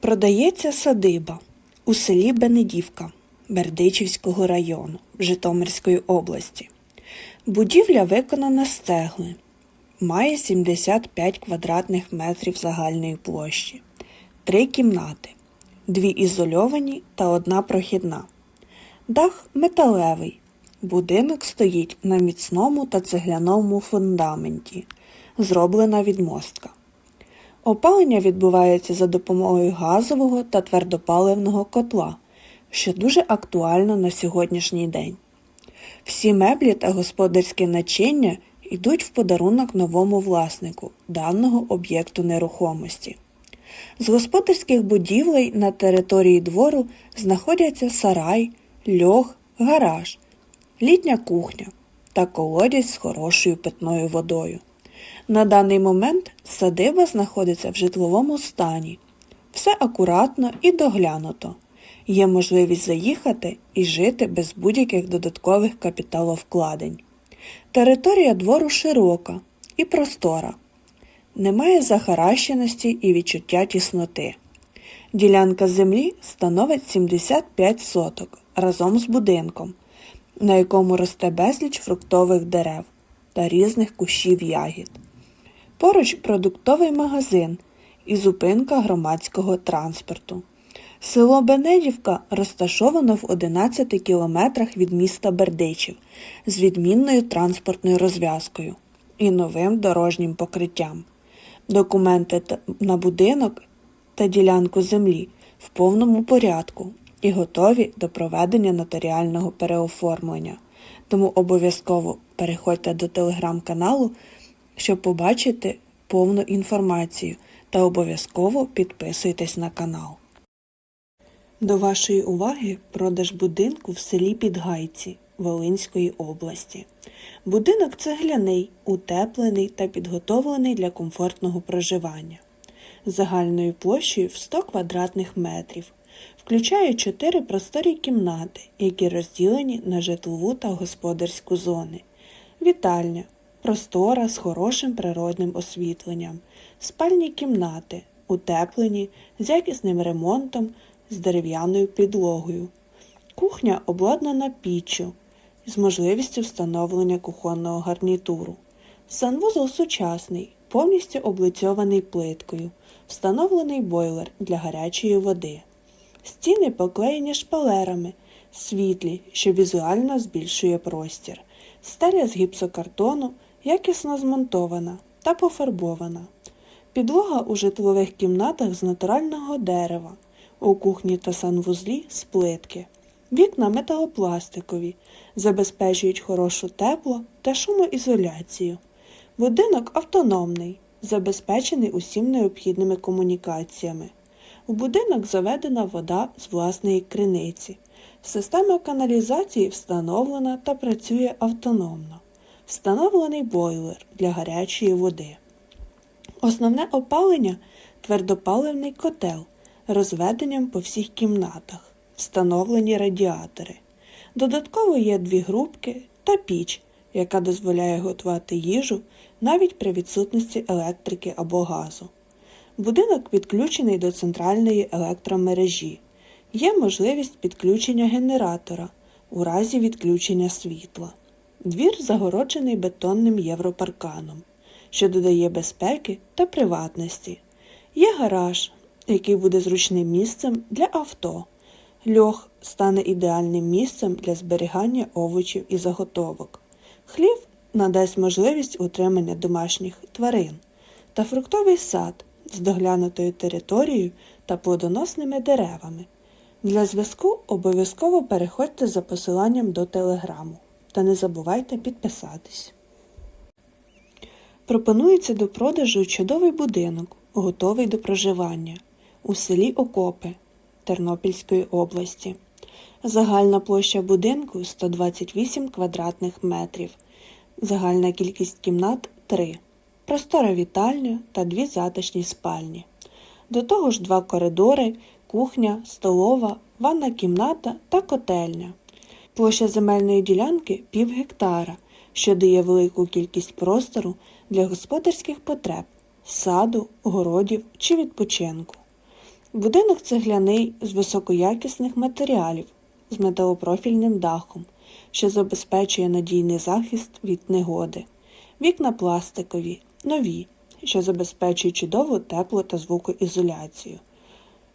Продається садиба у селі Бенедівка Бердичівського району Житомирської області. Будівля виконана з цегли. Має 75 квадратних метрів загальної площі, три кімнати, дві ізольовані та одна прохідна. Дах металевий. Будинок стоїть на міцному та цегляному фундаменті, зроблена відмостка. Опалення відбувається за допомогою газового та твердопаливного котла, що дуже актуально на сьогоднішній день. Всі меблі та господарське начиння йдуть в подарунок новому власнику даного об'єкту нерухомості. З господарських будівлей на території двору знаходяться сарай, льох, гараж, літня кухня та колодязь з хорошою питною водою. На даний момент садиба знаходиться в житловому стані. Все акуратно і доглянуто. Є можливість заїхати і жити без будь-яких додаткових капіталовкладень. Територія двору широка і простора. Немає захаращеності і відчуття тісноти. Ділянка землі становить 75 соток разом з будинком, на якому росте безліч фруктових дерев та різних кущів ягід. Поруч продуктовий магазин і зупинка громадського транспорту. Село Бенедівка розташовано в 11 кілометрах від міста Бердичів з відмінною транспортною розв'язкою і новим дорожнім покриттям. Документи на будинок та ділянку землі в повному порядку і готові до проведення нотаріального переоформлення. Тому обов'язково переходьте до телеграм-каналу, щоб побачити повну інформацію та обов'язково підписуйтесь на канал. До вашої уваги продаж будинку в селі Підгайці Волинської області. Будинок цегляний, утеплений та підготовлений для комфортного проживання. Загальною площею в 100 квадратних метрів. Включає 4 просторі кімнати, які розділені на житлову та господарську зони. Вітальня, простора з хорошим природним освітленням, спальні кімнати, утеплені з якісним ремонтом, з дерев'яною підлогою. Кухня обладнана піччю з можливістю встановлення кухонного гарнітуру. Санвузол сучасний, повністю облицьований плиткою, встановлений бойлер для гарячої води. Стіни поклеєні шпалерами, світлі, що візуально збільшує простір. Стеля з гіпсокартону якісно змонтована та пофарбована. Підлога у житлових кімнатах з натурального дерева, у кухні та санвузлі з плитки. Вікна металопластикові, забезпечують хорошу тепло та шумоізоляцію. Будинок автономний, забезпечений усім необхідними комунікаціями. У будинок заведена вода з власної криниці. Система каналізації встановлена та працює автономно. Встановлений бойлер для гарячої води. Основне опалення твердопаливний котел розведенням по всіх кімнатах, встановлені радіатори. Додатково є дві грубки та піч, яка дозволяє готувати їжу навіть при відсутності електрики або газу. Будинок підключений до центральної електромережі. Є можливість підключення генератора у разі відключення світла. Двір загороджений бетонним європарканом, що додає безпеки та приватності. Є гараж, який буде зручним місцем для авто. Льох стане ідеальним місцем для зберігання овочів і заготовок. Хлів надасть можливість утримання домашніх тварин та фруктовий сад з доглянутою територією та плодоносними деревами. Для зв'язку обов'язково переходьте за посиланням до телеграму та не забувайте підписатись. Пропонується до продажу чудовий будинок, готовий до проживання у селі Окопи Тернопільської області. Загальна площа будинку 128 квадратних метрів. Загальна кількість кімнат 3. Простора вітальня та дві затишні спальні. До того ж два коридори, кухня, столова, ванна кімната та котельня. Площа земельної ділянки пів гектара, що дає велику кількість простору для господарських потреб, саду, городів чи відпочинку. Будинок цегляний з високоякісних матеріалів з металопрофільним дахом, що забезпечує надійний захист від негоди. Вікна пластикові, нові, що забезпечують чудову тепло та звукоізоляцію.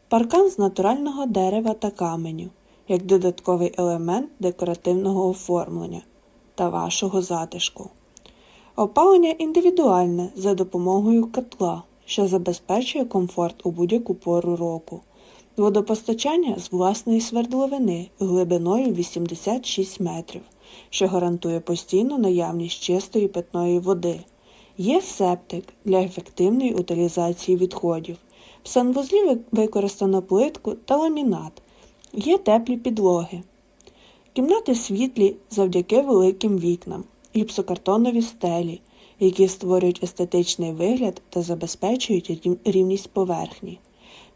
Паркан з натурального дерева та каменю, як додатковий елемент декоративного оформлення та вашого затишку. Опалення індивідуальне за допомогою котла, що забезпечує комфорт у будь-яку пору року. Водопостачання з власної свердловини глибиною 86 метрів, що гарантує постійну наявність чистої питної води. Є септик для ефективної утилізації відходів. В санвузлі використано плитку та ламінат. Є теплі підлоги. Кімнати світлі завдяки великим вікнам, гіпсокартонові стелі, які створюють естетичний вигляд та забезпечують рівність поверхні.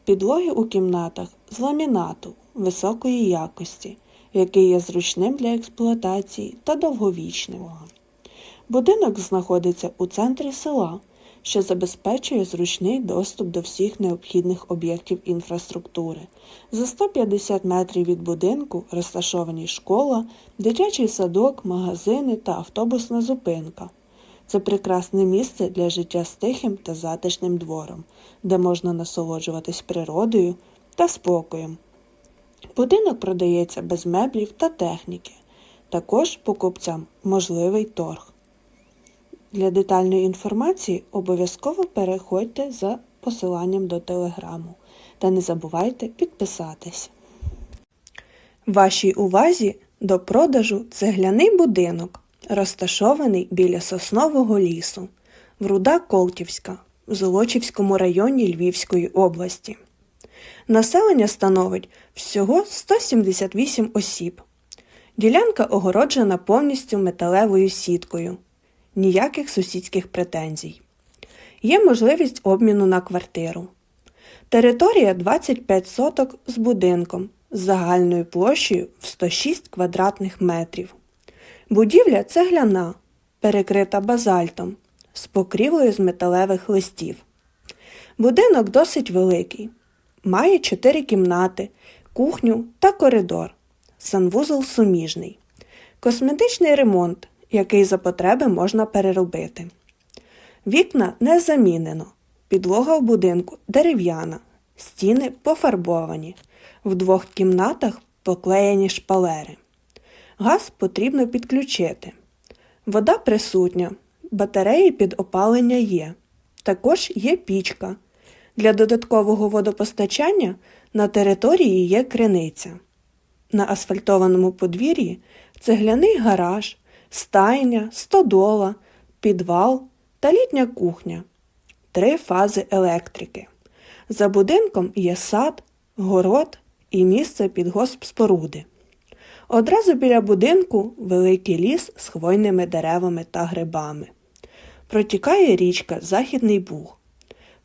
Підлоги у кімнатах з ламінату високої якості, який є зручним для експлуатації та довговічним. Будинок знаходиться у центрі села, що забезпечує зручний доступ до всіх необхідних об'єктів інфраструктури. За 150 метрів від будинку розташовані школа, дитячий садок, магазини та автобусна зупинка. Це прекрасне місце для життя з тихим та затишним двором, де можна насолоджуватись природою та спокоєм. Будинок продається без меблів та техніки. Також покупцям можливий торг. Для детальної інформації обов'язково переходьте за посиланням до телеграму та не забувайте підписатись. Вашій увазі до продажу цегляний будинок, розташований біля Соснового лісу, Вруда Колтівська в Золочівському районі Львівської області. Населення становить всього 178 осіб. Ділянка огороджена повністю металевою сіткою. Ніяких сусідських претензій. Є можливість обміну на квартиру. Територія 25 соток з будинком з загальною площею в 106 квадратних метрів. Будівля цегляна, перекрита базальтом, з покрівлею з металевих листів. Будинок досить великий. Має 4 кімнати, кухню та коридор. Санвузол суміжний. Косметичний ремонт, який за потреби можна переробити. Вікна не замінено. Підлога в будинку дерев'яна, стіни пофарбовані. В двох кімнатах поклеєні шпалери. Газ потрібно підключити. Вода присутня, батареї під опалення є. Також є пічка. Для додаткового водопостачання на території є криниця. На асфальтованому подвір'ї цегляний гараж, стайня, стодола, підвал та літня кухня. Три фази електрики. За будинком є сад, город і місце під госпспоруди. Одразу біля будинку великий ліс з хвойними деревами та грибами. Протікає річка Західний Буг.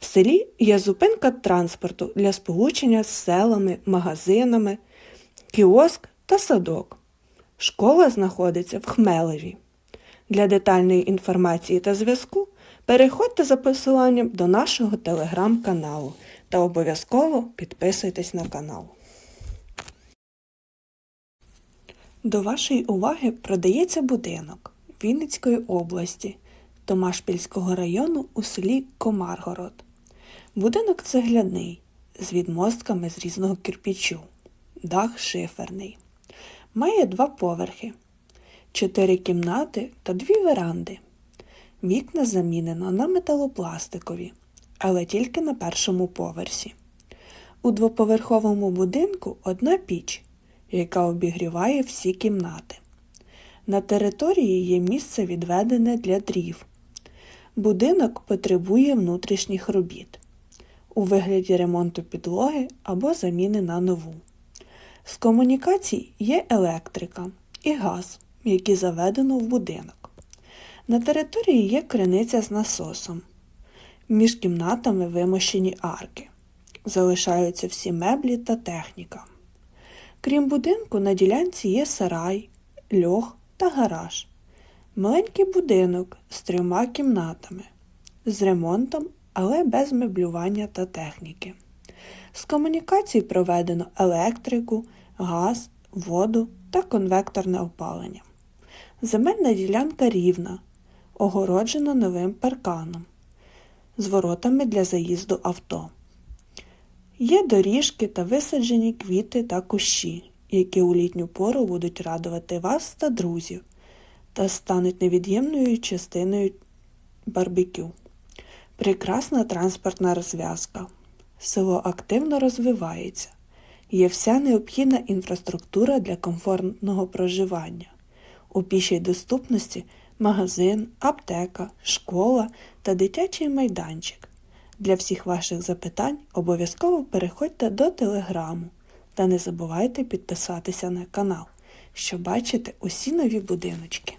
В селі є зупинка транспорту для сполучення з селами, магазинами, кіоск та садок. Школа знаходиться в Хмелеві. Для детальної інформації та зв'язку переходьте за посиланням до нашого телеграм-каналу та обов'язково підписуйтесь на канал. До вашої уваги продається будинок Вінницької області Томашпільського району у селі Комаргород. Будинок цегляний з відмостками з різного кирпічу, дах шиферний. Має два поверхи, чотири кімнати та дві веранди. Вікна замінено на металопластикові, але тільки на першому поверсі. У двоповерховому будинку одна піч, яка обігріває всі кімнати. На території є місце відведене для дрів. Будинок потребує внутрішніх робіт у вигляді ремонту підлоги або заміни на нову. З комунікацій є електрика і газ, які заведено в будинок. На території є криниця з насосом. Між кімнатами вимощені арки. Залишаються всі меблі та техніка. Крім будинку, на ділянці є сарай, льох та гараж. Маленький будинок з трьома кімнатами, з ремонтом, але без меблювання та техніки. З комунікацій проведено електрику, газ, воду та конвекторне опалення. Земельна ділянка рівна, огороджена новим парканом з воротами для заїзду авто. Є доріжки та висаджені квіти та кущі, які у літню пору будуть радувати вас та друзів та стануть невід'ємною частиною барбекю. Прекрасна транспортна розв'язка. Село активно розвивається. Є вся необхідна інфраструктура для комфортного проживання. У пішій доступності магазин, аптека, школа та дитячий майданчик. Для всіх ваших запитань обов'язково переходьте до телеграму та не забувайте підписатися на канал, щоб бачити усі нові будиночки.